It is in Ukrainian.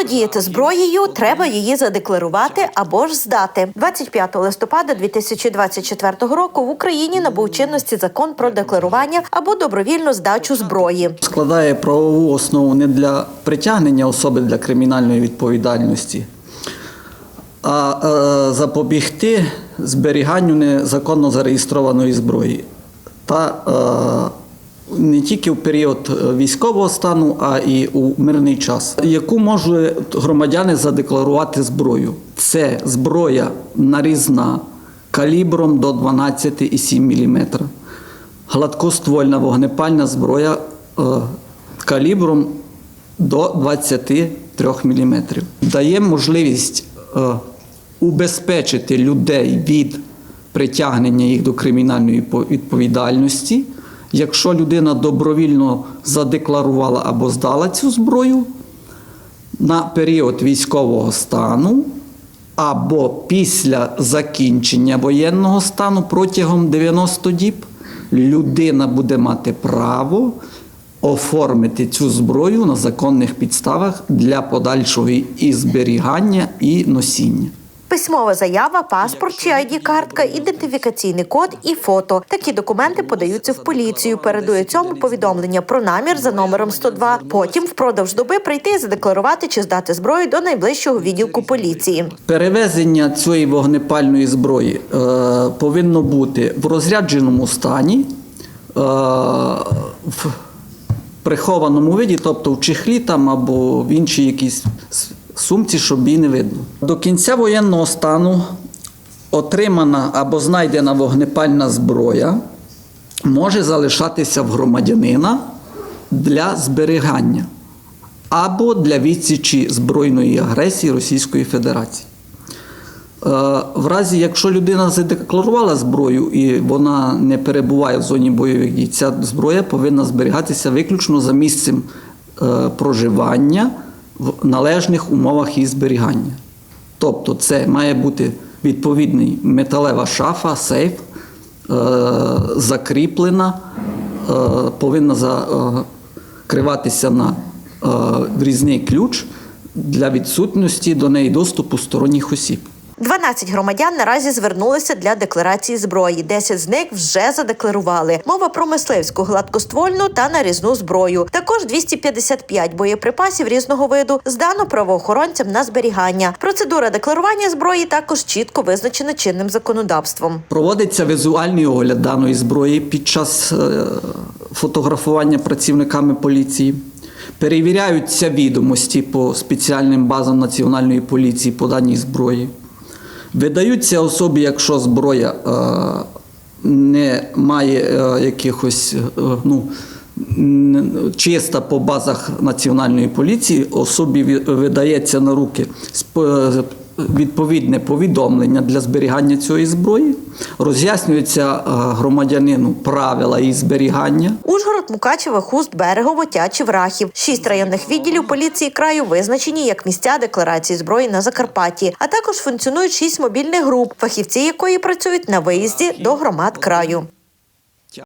володієте зброєю, треба її задекларувати або ж здати. 25 листопада 2024 року в Україні набув чинності закон про декларування або добровільну здачу зброї. складає правову основу не для притягнення особи для кримінальної відповідальності, а е, запобігти зберіганню незаконно зареєстрованої зброї. Та е, не тільки в період е, військового стану, а і у мирний час, яку можуть громадяни задекларувати зброю. Це зброя нарізна калібром до 12,7 мм гладкоствольна вогнепальна зброя е, калібром до 23 мм. Дає можливість е, убезпечити людей від притягнення їх до кримінальної по- відповідальності. Якщо людина добровільно задекларувала або здала цю зброю на період військового стану або після закінчення воєнного стану протягом 90 діб, людина буде мати право оформити цю зброю на законних підставах для подальшого і зберігання, і носіння. Письмова заява, паспорт чи ID-картка, ідентифікаційний код і фото. Такі документи подаються в поліцію. Передує цьому повідомлення про намір за номером 102. Потім впродовж доби прийти і задекларувати чи здати зброю до найближчого відділку поліції. Перевезення цієї вогнепальної зброї е, повинно бути в розрядженому стані, е, в прихованому виді, тобто в чехлі там або в іншій якійсь сумці, щоб її не видно. До кінця воєнного стану отримана або знайдена вогнепальна зброя може залишатися в громадянина для зберігання або для відсічі збройної агресії Російської Федерації. Е, В разі, якщо людина задекларувала зброю і вона не перебуває в зоні бойових дій, ця зброя повинна зберігатися виключно за місцем е, проживання в належних умовах її зберігання. Тобто це має бути відповідний металева шафа, сейф, е, закріплена, е, повинна закриватися на е, врізний ключ для відсутності до неї доступу сторонніх осіб. 12 громадян наразі звернулися для декларації зброї. 10 з них вже задекларували. Мова про мисливську гладкоствольну та нарізну зброю. Також 255 боєприпасів різного виду здано правоохоронцям на зберігання. Процедура декларування зброї також чітко визначена чинним законодавством. Проводиться візуальний огляд даної зброї під час е, фотографування працівниками поліції. Перевіряються відомості по спеціальним базам Національної поліції по даній зброї. Видаються особі, якщо зброя е, не має е, якихось е, ну, чиста по базах Національної поліції, особі видається на руки відповідне повідомлення для зберігання цієї зброї, роз'яснюється е, громадянину правила її зберігання. Ужгород, Мукачеве, Хуст, Берегово, Тячів, Рахів. Шість районних відділів поліції краю визначені як місця декларації зброї на Закарпатті. А також функціонують шість мобільних груп, фахівці якої працюють на виїзді до громад краю.